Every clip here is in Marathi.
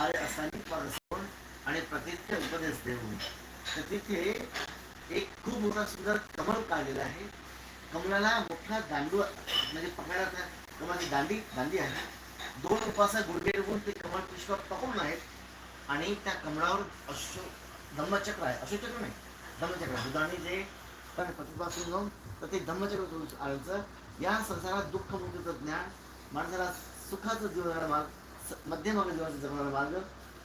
आर्य असताना परसवून आणि प्रतिज्ञ उपदेश देऊन. तर तिथे एक खूप मोठा सुंदर कमल काढलेला आहे. कमलाला मोठा दांडू म्हणजे पकडायचा कमलाची दांडी दांडी आहे दोन उपासा गुडघे ठेवून ते कमळ पुष्प पकडून आहेत आणि त्या कमळावर अशो धम्मचक्र आहे. अशोचक्र नाही धम्मचक्र बुद्धाने जे पण प्रतिपासून जाऊन तर ते धम्मचक्र आणायचं. या संसारात दुःख मुक्तीचं ज्ञान माणसाला सुखाचं जीवन मार्ग स- मध्यम जीवनाचा जगणारा मार्ग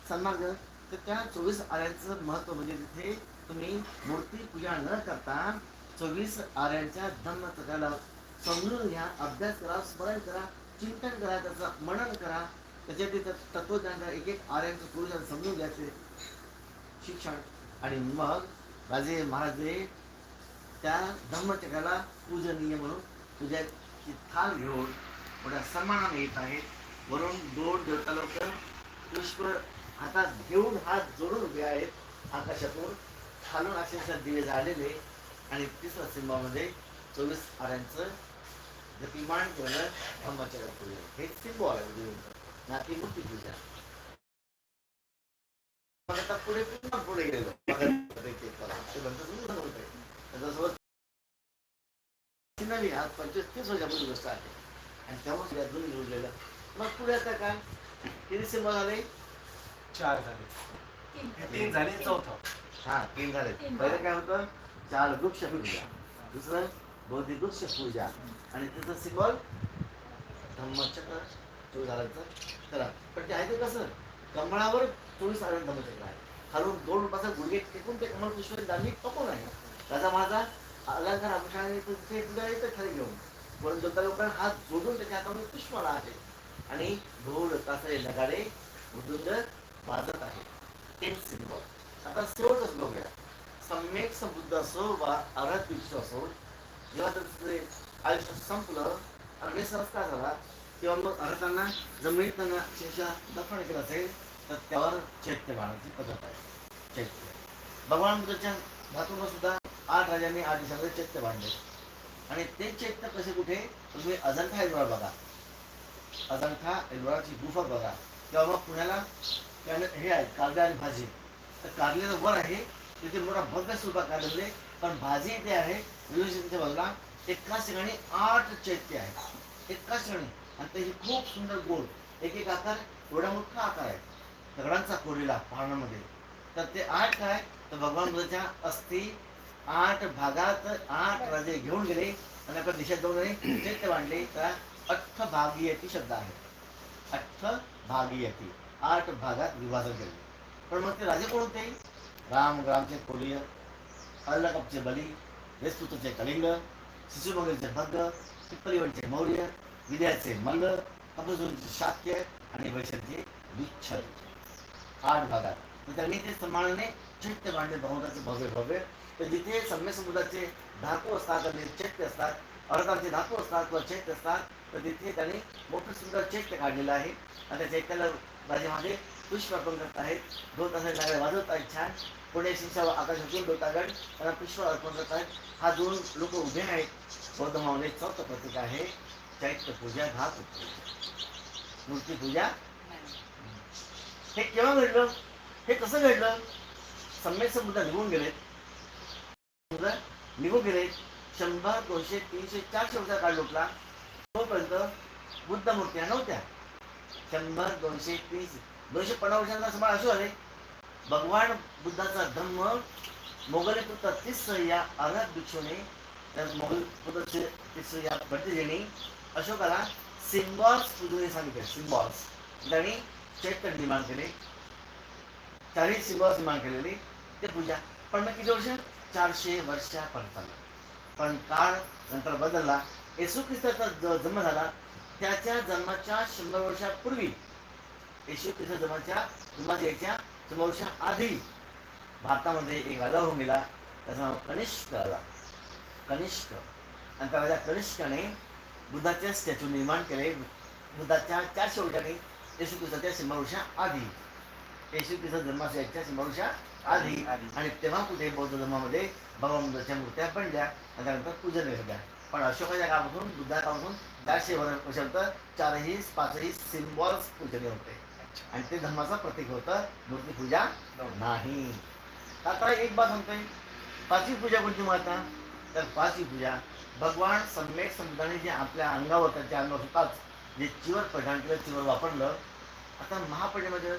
सन्मार्ग तर त्या चोवीस आर्यांचं महत्त्व म्हणजे तिथे तुम्ही मूर्ती पूजा न करता चोवीस आर्यांच्या धम्मचक्राला समजून घ्या अभ्यास करा स्मरण करा चिंतन करा त्याचं मनन करा. त्याच्यातील तत्वज्ञान करा एक एक आर्यांचं पुरुषांना समजून घ्यायचे. शिक्षण. आणि मग राजे महाराजे त्या धम्मचक्राला पूजनीय म्हणून पूजाची थाल घेऊन मोठ्या सन्मानाने येत आहेत. वरून दोन देवता लोक पुष्प हातात घेऊन हात जोडून उभे आहेत. आकाशातून खालून अक्षरशः दिवे झालेले आणि तिसऱ्या सिंबामध्ये चोवीस आऱ्यांचं गतिमान केलं धम्मचक्र पूजा हे सिंबॉल आहे म्हणजे देवीचं. नाती मूर्ती पूजा. मग आता पुढे पुन्हा पुढे गेलो. त्याच्यासोबत ती आज पंचवीस तीस वर्षापूर्वी गोष्ट आहे. आणि त्यामुळे या दोन्ही जोडलेलं मग पुढे आता काय? किती सिंबल झाले? चार झाले. तीन. झाले चौथा. हा तीन झाले. तीन. पहिलं काय होतं? चार वृक्ष पूजा दुसरं बौद्धिक वृक्ष पूजा. आणि तिचं सिंबल? धम्मचक्र. आरांचं करा पण ते आहे ते कसं? कमळावर चोवीस आरण धम्मचक्र आहे. खालून दोन रुपयाचा गुडघे टेकून ते कमळ पुष्प दांडी पकून आहे त्याचा माझा अलंकार आभूषणाने तिथे तुला येतं खाली घेऊन. पण दोन लोकांना हात जोडून त्याच्या हातामध्ये पुष्पमाला आहे. आणि ढोल तासरे नगाडे मृदुंग वाजत आहे. तेच सिंबल. आता शेवटच बघूया. सम्यक समृद्ध असो वा अर्ध विश्व असो जेव्हा त्याचं आयुष्य संपलं आणि संस्कार झाला तेव्हा मग अर्हतांना जमिनीत त्यांना अक्षरशः दफन केलं असेल तर त्यावर चैत्य बाळाची पद्धत आहे. चैत्य. भगवान बुद्धाच्या धातूला सुद्धा आठ राजांनी आठ दिवसामध्ये चैत्य बांधले. आणि ते चैत्य कसे कुठे? तुम्ही अजंठा एल्लोरा बघा. अजंठा एलोराची गुफा बघा. किंवा मग पुण्याला त्याने हे आहे कारले आणि भाजी. तर कारलेचं वर आहे तिथे मोठा भव्य स्वरूपात काढले पण भाजी इथे आहे रेल्वे बाजूला एकाच ठिकाणी आठ चैत्य आहे. एकाच ठिकाणी. आणि ते खूप सुंदर गोल. एक एक आकार एवढा मोठा आकार आहे. दगडांचा कोरलेला पाहण्यामध्ये. तर ते आठ काय तर भगवान बुद्धाच्या अस्थि आठ भागात आठ राजे घेऊन गेले. आणि आपण देशात जाऊन चैत्य बांधले. तर अठ्ठभागीयती शब्द आहे अठ्ठभागीयती आठ भागात विभाजन केले. पण मग ते राजे कोण होते? राम ग्रामचे कोलिय अल्लकपचे बली वेस्तुतचे कलिंग शिशुमंगलचे भद्र पिप्पलीवनचे मौर्य विद्याचे मल्ल कपजूनचे शाक्य आणि वैशांचे विच्छल आठ भागात. तर त्यांनी ते सन्मानाने चैत्य मांडले भगवंताचे भव्य भव्य. तर जिथे सम्य समुद्राचे धातू असतात आणि चैत्य असतात अर्धांचे धातू असतात किंवा चैत्य असतात तर तिथे त्यांनी मोठं सुंदर चैत्य काढलेलं आहे. आणि त्या चैत्याला राजेमागे पुष्प अर्पण करत आहेत. दोन तासाने नाळे वाजवत आहेत छान. पुणे शिक्षा आकाशातून दोतागड त्यांना पुष्प अर्पण करत आहेत. हा दोन लोक उभे आहेत. बौद्ध भावने चौथं प्रतीक आहे. चैत्य पूजा धातू मूर्ती पूजा. हे केव्हा घडलं? हे कसं घडलं? सम्यक समुद्र निघून गेले समुद्र निघून गेले शंभर दोनशे तीनशे चारशे वर्षाचा काळ लोटला तोपर्यंत बुद्ध मूर्त्या नव्हत्या. शंभर दोनशे तीनशे. दोनशे पन्नास वर्षांचा समाज असो आले भगवान बुद्धाचा धम्म मोगल पुत्र तिस्स या अरहत भिक्षूने मोगल पुत्र तिस्स या भटजीने अशोकाला सिम्बॉल्स पूजून सांगितले. सिम्बॉल्स. त्यांनी चैतन्य निर्माण केले. चारही सिम्बॉल्स निर्माण केलेले. ते पूजा. पण मग किती वर्ष? चारशे वर्षापर्यंत. आलं पण काळ नंतर बदलला. येशू ख्रिस्ताचा जन्म झाला. त्याच्या जन्माच्या शंभर वर्षापूर्वी. येशू ख्रिस्त जन्माच्या जन्माच्या याच्या शंभर वर्षा आधी भारतामध्ये एक राजा होऊन गेला. त्याचं नाव कनिष्क राजा. कनिष्क. आणि त्या राजा कनिष्काने बुद्धाचे स्टॅच्यू निर्माण केले. बुद्धाच्या चारशे वर्षांनी येशू ख्रिस्ताच्या शंभर वर्षा आधी येशू ख्रिस्त जन्माच्या याच्या शंभर वर्षा आधी आधी. आणि तेव्हा कुठे बौद्ध धर्मामध्ये भगवान बुद्धाच्या मूर्त्या बनल्या आणि त्यानंतर पूजन झाल्या पण अशोकाच्या काळापासून बुद्धा काळापासून चारशे वर्षापर्यंत चारही पाचही सिम्बॉल्स पूजनीय होते. आणि ते धर्माचं प्रतीक होतं मूर्तीपूजा नाही. आता एक बात सांगतोय. पाचवी पूजा कोणती माता? तर पाचवी पूजा भगवान सम्यक संतांनी जे आपल्या अंगावर त्याच्या अंगावर स्वतःच जे चिवर परिधान केलं चिवर वापरलं आता महापूजेमध्ये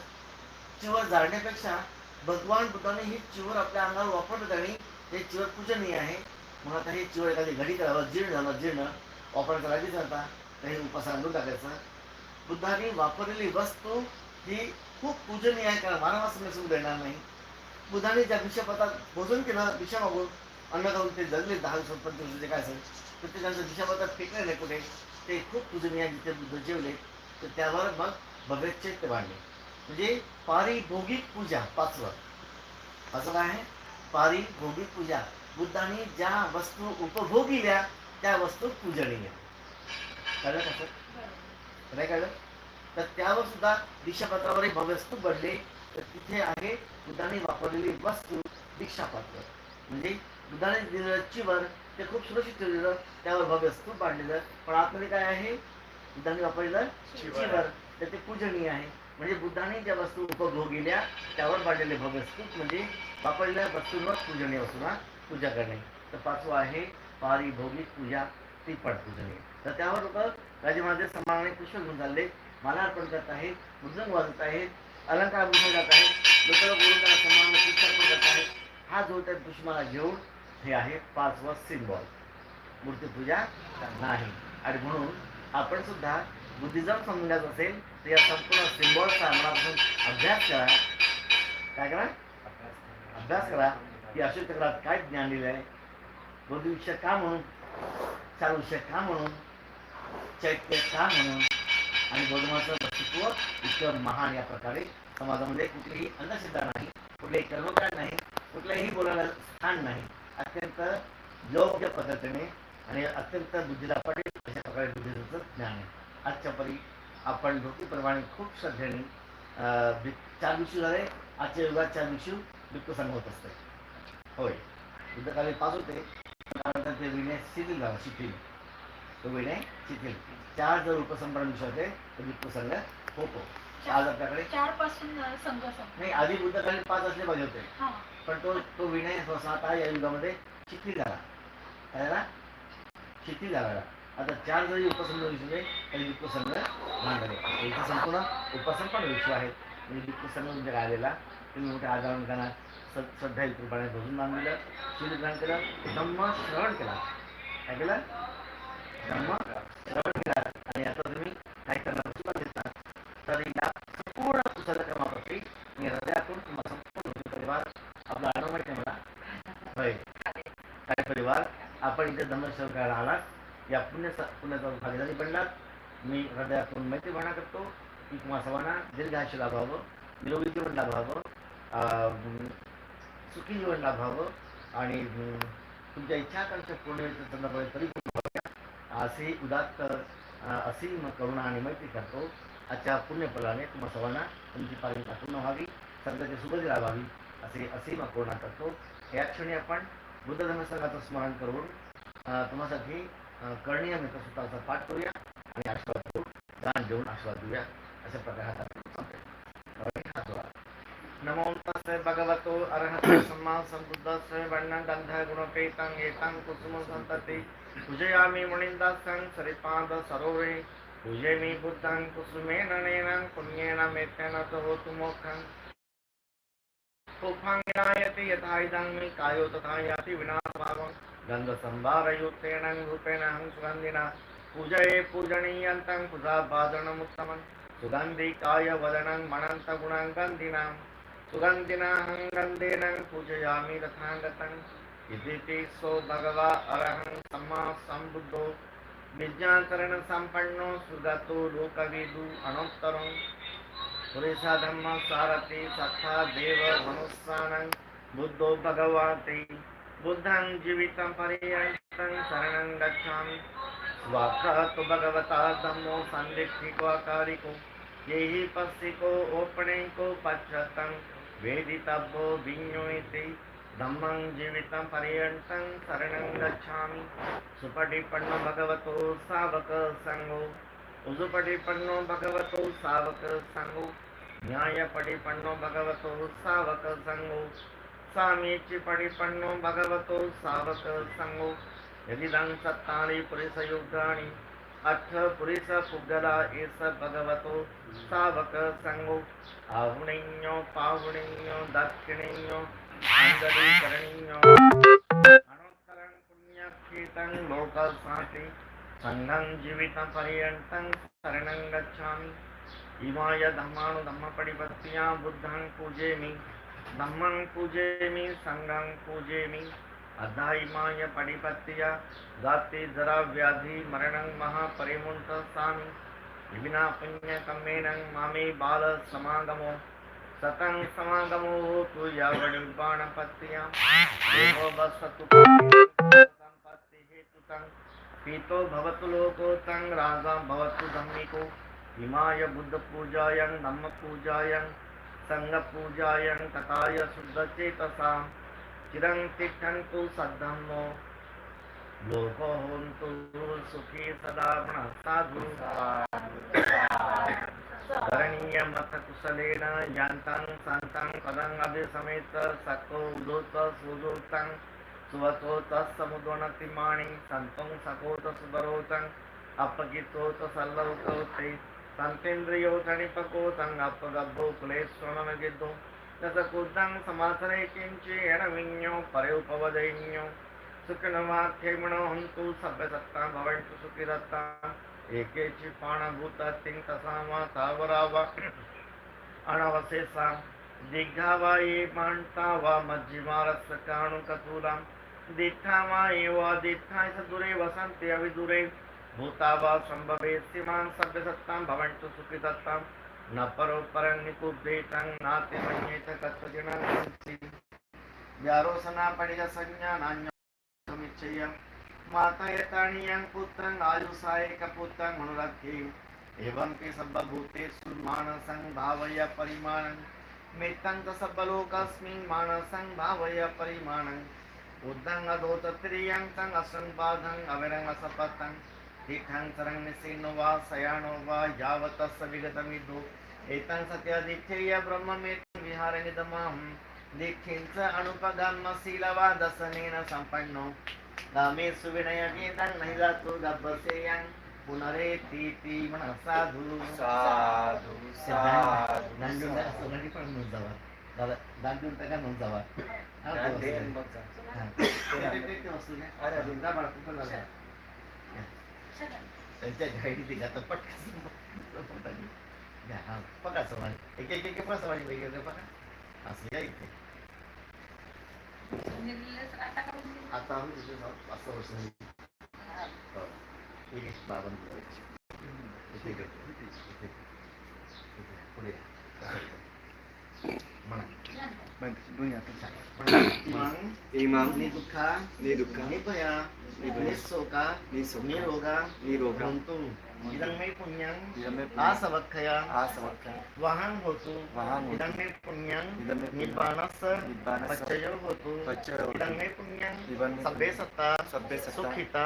चिवर जाळण्यापेक्षा भगवान बुद्धाने ही चिवर आपल्या अंगावर वापरलं आणि ते चिवर पूजनीय आहे. मग आता हे चिवर एखादी घडी करावं जीर्ण झालं जीर्ण. वापरायचा लागेच जाता तर हे उपासना दूर टाकायचं. बुद्धाने वापरलेली वस्तू ही खूप पूजनीय आहे कारण मानवा समजून देणार नाही. बुद्धाने ज्या दिशापथात भोजन केलं भिक्षा मागून अन्न खाऊन ते जगले दहा दिवस पंचवीस जे काय असेल तर ते त्यांचं दिशापथात फेकले नाही कुठे. ते खूप पूजनीय आहे जिथे बुद्ध जेवले तर त्यावर मग भव्य चैत्य वाढले म्हणजे पारिभोगिक पूजा पाचवं. असं काय आहे? पारिभोगिक पूजा. बुद्धाने ज्या वस्तू उपभोगिल्या त्या वस्तू पूजनीय. कळलं कसं नाही कळलं? तर त्यावर सुद्धा दीक्षापत्रावर एक भव्य स्तूप बनले. तर तिथे आहे बुद्धाने वापरलेली वस्तू दीक्षापत्र. म्हणजे बुद्धाने दिलेलं चिवर ते खूप सुरक्षित ठेवलेलं त्यावर भव्य स्तूप बांधलेलं. पण आतमध्ये काय आहे? बुद्धाने वापरलेलं. चिवर तर ते पूजनीय आहे. म्हणजे बुद्धाने ज्या वस्तू उपभोगिल्या त्यावर पाडलेले भव्य स्तूप म्हणजे वापरलेल्या वस्तूंवर पूजनीय वस्तूंना पूजा करणे. तर पाचवं आहे पारिभोगिक पूजा ती पण पूजनीय तर त्यावर लोक राजे समानाने सन्मानाने पुष्प घेऊन चालले. माला अर्पण करत आहेत मृदंग वाजत आहेत अलंकार भूषण जात आहेत लोक गुरुंना त्याला सन्मानाने पुष्प अर्पण करत आहेत. हा जो त्या पुष्पाला घेऊन हे आहे पाचवा सिम्बॉल मूर्तीपूजा नाही आणि म्हणून आपण सुद्धा बुद्धिझम समजून घ्यायचं असेल तर या संपूर्ण सिम्बॉलचा मनापासून अभ्यास करा. काय करा? अभ्यास करा. की अशोक चक्रात काय ज्ञान दिलं आहे बौद्ध का म्हणून? चार का म्हणून? चैत्य का म्हणून? आणि बौद्धमाचं अस्तित्व इतकं महान या प्रकारे समाजामध्ये कुठलीही अंधश्रद्धा नाही कुठलेही कर्मकांड नाही कुठल्याही बोलायला स्थान नाही. अत्यंत योग्य पद्धतीने आणि अत्यंत बुद्धीला पटेल अशा प्रकारे बुद्धीचं ज्ञान आहे. आजच्या परी आपण धोतीप्रमाणे खूप श्रद्धेने चार दिवशी झाले आजच्या युगात चार दिवशी संघ होत असते. होय. युद्धकाली पाच होते. त्यानंतर ते विनय शिथिल झाला शिथिल. तो विनय शिथिल. चार जर उपसंपन्न दिवस होते तर भिक्खू संघ होतो. आज आपल्याकडे चारपासून संघ नाही आधी बुद्धकाली पाच असले पाहिजे होते. पण तो तो विनय आता या युगामध्ये शिथिल झाला. काय झाला शिथिल झाला. आता चार जरी उपसंग विसरले तरी दुःखसंग मांडले इथे संपूर्ण पण विश्व आहेत. म्हणजे दुःखसंग म्हणजे काय आलेला तुम्ही मोठ्या आजारांना श्रद्धा रूपाने भजून बांधलेलं सूर्यग्रहण केलं धम्म श्रवण केला. काय केलं? धम्म श्रवण केला. आणि आता तुम्ही काय करणार? सुद्धा देता तर या संपूर्ण कुशल क्रमाप्रती मी हृदयातून तुम्हाला संपूर्ण परिवार आपला आडव माहिती आहे मला होय. काय परिवार? आपण इथे धम्मश्रवण करायला आलात. या पुण्य पुण्याचा भागीदारी बनलात मी हृदयातून मैत्री करतो. की तुम्हा सर्वांना दीर्घ आयुष्य लाभावं निरोगी जीवन लाभावं सुखी जीवन लाभावं आणि तुमच्या इच्छा आकांक्षा पूर्ण संदर्भात परिपूर्ण व्हाव्या असे उदात्त असीम करुणा आणि मैत्री करतो. आजच्या पुण्यफलाने तुम्हा सर्वांना तुमची पालना पूर्ण व्हावी संतांची सुगती लाभावी असे असीम करुणा करतो. या क्षणी आपण बुद्ध धर्मसंघाचं स्मरण करून तुम्हासाठी करणीय कर्णीयमित सुताचा पाठ करूया आणि आशीर्वाद देऊ दान देऊन आशीर्वाद देऊया अशा प्रकारे हात आपण संपेल हात जोडा. नमो तस्य भगवतो अरहतो सम्मा सम्बुद्धस्य वर्णगन्ध गुणपेतं एतं कुसुम सन्तति पूजयामि मुनिन्दासं सरिपाद सरोवरे. पूजयामि बुद्धं कुसुमेन नयनं पुण्येन मेत्तेन च होतु मोक्षं. पुफाङ्गायति यथा इदं मे कायो तथा याति विनाशभावं गन्धसंभारयुक्तेन रूपेण अहं सुगन्धिना पूजये पूजनीयन्तं पूजाभाजनमुत्तमं सुगन्धिकाय वदनं मणन्तगुणं गन्धिनां सुगन्धिनाहं गन्धेन पूजयामि तथागतम् इति सो भगवा अरहं सम्मा सम्बुद्धो विज्ञानकरणसम्पन्नो सुगतो लोकविदु अनोत्तरं पुरेशा धर्म सारथि सत्ता देव मनुष्यानं बुद्धो भगवते बुद्धं जीवितं पर्यन्तं शरणं गच्छामि स्वाक्षात् भगवता धम्मो सन्दिग्धिकोकारिको येहि पस्सिको ओपणैको पश्यतं वेदितव्यो विज्ञोति धम्मं जीवितं पर्यन्तं शरणं गच्छामि सुपटिपन्नो भगवतो सावक सङ्गो उजुपटिपन्नो भगवतो सावक सङ्गो ನ್ಯಾಯಪಡಿ ಪಣ್ಣು ಭಗವತೋ ಸಾವಕ ಸಂಗೋ ಸಾಮೀಚಿ ಪಡಿ ಪಣ್ಣು ಭಗವತೋ ಸಾವಕ ಸಂಗೋ ಯದಿದಂ ಸತ್ತಾನಿ ಪುರುಷಯುಗಾಣಿ ಅಥ ಪುರುಷ ಪುಗ್ಗಲ ಏಸ ಭಗವತೋ ಸಾವಕ ಸಂಗೋ ಆಹುಣಿನ್ಯೋ ಪಾಹುಣಿನ್ಯೋ ದಕ್ಷಿಣಿನ್ಯೋ ಅಂಗಲೀಕರಣಿನ್ಯೋ ಅಣೋತ್ತರಂ ಪುಣ್ಯಕ್ಷೇತಂ ಲೋಕ ಸಾತಿ ಸಂಗಂ ಜೀವಿತ ಪರ್ಯಂತಂ ಶರಣಂ ಗಚ್ಚಾಮಿ धम्मानु धम्मपडिपत्त्या बुद्धं पूजेमि धम्मं पूजेमि सङ्गं पूजेमि अद्धा इमाय पडिपत्त्या जाते जरा व्याधि मरणं महापरिमुन्त सामि विना पुण्यकम्मेन मामे बाल समागमो। सतं समागमो होतु यावणिर्बाणपत्त्या देवो वसतु सम्पत्ति हेतुतं पीतो भवतु लोको तं राजा भवतु धम्मिको। इमाय बुद्धपूजायं धम्मपूजायं सङ्गपूजायं तथाय शुद्धचेतसां चिरं तिष्ठन्तु सद्धम्मो लोको होन्तु सुखी सदा पुनः साधु करणीयमथ कुशलेन यान्तं सन्तं पदम् अभिसमेत सको उदोत सुदोतं सुवतोत समुद्वनतिमाणि सन्तं सकोत सुबरोतं अपगितोत सल्लौतोते సంతేంద్రియో తణిపకో సంగప్పగబ్బో కులేశ్వరనగిద్దు దశకుద్దం సమాసరే కించేణ విజ్ఞో పరయుపవదైన్యో. సుఖినవాఖ్యమిణో హంతు సభ్యసత్తా భవంతు సుఖిరత్తా ఏకేచి పాణభూత తింకసామా తావరావ. అణవశేషాం దిగ్ఘావా ఏ పాంటా వా మధ్యమారస్య కాణుకతూలాం దిగ్ఘామా ఏ వా దిగ్ఘాయ సదురే వసంతి అవిదురే. वसन्ति अविदूरे भूता वा सम्भवे सीमान् सभ्यसत्तां भवन्तु सुखिदत्तां न परो परं निकुब्धेतं नाति मन्येत कत्वजिनं सन्ति। व्यारोसना पडिगसंज्ञानान्यमिच्छय माता यताणीयं पुत्रं आयुषायकपुत्रं मनुरक्षे एवं के सर्वभूतेषु मानसं भावय परिमाणं। मित्तं च सर्वलोकस्मिन् मानसं भावय परिमाणं। बुद्धं अधोतत्रियं तं असंबाधं अविरं असपतं तीर्थं सरं निसेनो वा शयानो वा यावतस्य विगतमिदो एतं सत्यदिच्छेय ब्रह्ममेतं विहारनिदमहं दीक्षिं च अनुपगमशीलवा दशनेन सम्पन्नो रामे सुविनयगीतं नहि जातो गब्बसेयं पुनरेतीति म्हणा साधू साधू साधू टाका सोनाली पण म्हणून जावा दादा दांडून टाका म्हणून जावा हा, तो. हा. वस्तू नाही. अरे. जा बाळा. त्यांच्या घाईने घातात पटकन हा, पकडा सवारी एक एक एक पण सवारी वेगवेगळे असं या इथे आता आम्ही वर्ष पुढे. म्हणा मग दोन्ही हातात. म्हणा. मग इमाम निदुःखा निदुःखा निभया निभया, निसोका निसोका, निरोगा निरोगा, भवन्तु इदं मे पुण्यं इदं मे आसवक्षया आसवक्ता, वाहन होतु इदं मे पुण्यं पुण्यं, निब्बाणस्य पच्चयो होतु इदं मे पुण्यं सभ्ये सत्ता सुखिता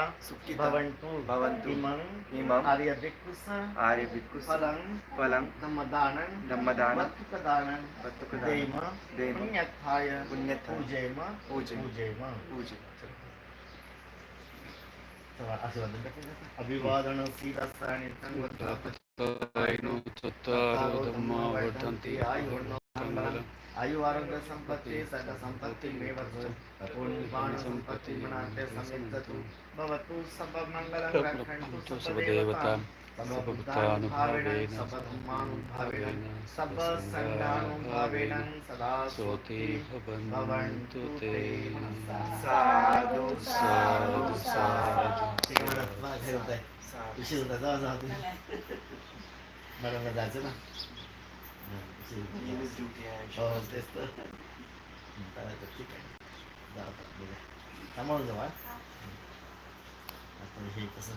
भवन्तु भवन्तु, इमं इमम् आर्यभिक्खुस आर्य भिक्खुस, फलं फलं, धम्मदानं धम्मदानं, वत्तुकदानं वत्तुकदानं, देम देम, पुण्यर्थाय पुण्यर्थाय, पूजेम पूजेम, पूजेम అభివాదన శీలస్థాని వర్ధంతి ఆయు ఆరోగ్య సంపత్తి సకల సంపత్తి మే పుణ్యపాణ సంపత్తి మనాంతే సంయుక్తతు భవతు సర్వ మంగళం రక్షంతు सर्वभूतानुभावेन सर्वधर्मानुभावेन सदा सोति भवन्तु ते। साधू साधु साधु ठीक आहे मला मला घरी होत आहे उशीर होता जा जा तुम्ही मॅडमला जायचं ना हं, तेच तर ठीक आहे जाऊ. आता हे. कसं